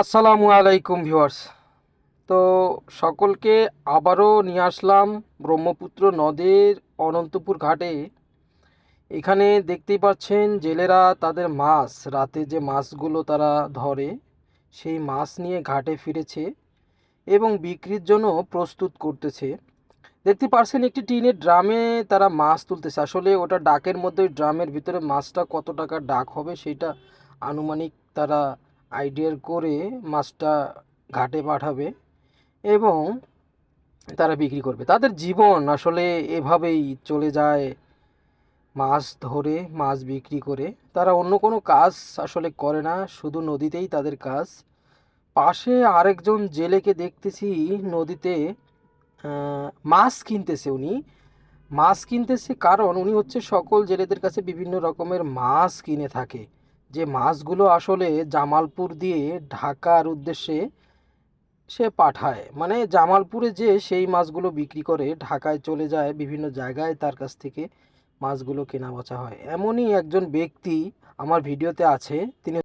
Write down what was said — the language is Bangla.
আসসালামু আলাইকুম ভিউয়ার্স। তো সকলকে আবারও নিয়ে আসলাম ব্রহ্মপুত্র নদের অনন্তপুর ঘাটে। এখানে দেখতেই পাচ্ছেন জেলেরা তাদের মাছ, রাতে যে মাছগুলো তারা ধরে, সেই মাছ নিয়ে ঘাটে ফিরেছে এবং বিক্রির জন্য প্রস্তুত করতেছে। দেখতে পাচ্ছেন একটি টিনের ড্রামে তারা মাছ তুলতেছে। আসলে ওটা ডাকের মধ্যে ড্রামের ভিতরে মাছটা কত টাকা ডাক হবে, সেটা আনুমানিক তারা আইডিয়ার করে মাছটা ঘাটে পাঠাবে এবং তারা বিক্রি করবে। তাদের জীবন আসলে এভাবেই চলে যায় মাছ ধরে, মাছ বিক্রি করে। তারা অন্য কোনো কাজ আসলে করে না, শুধু নদীতেই তাদের কাজ। পাশে আরেকজন জেলেকে দেখতেছি নদীতে মাছ কিনতেছে উনি। মাছ কিনতেছে কারণ উনি হচ্ছে সকল জেলেদের কাছে বিভিন্ন রকমের মাছ কিনে থাকে। যে মাছগুলো আসলে জামালপুর দিয়ে ঢাকার উদ্দেশ্যে সে পাঠায়। মানে জামালপুরে যে সেই মাছগুলো বিক্রি করে ঢাকায় চলে যায়, বিভিন্ন জায়গায় তার কাছ থেকে মাছগুলো কেনা বেচা হয়। এমনই একজন ব্যক্তি আমার ভিডিওতে আছে, তিনি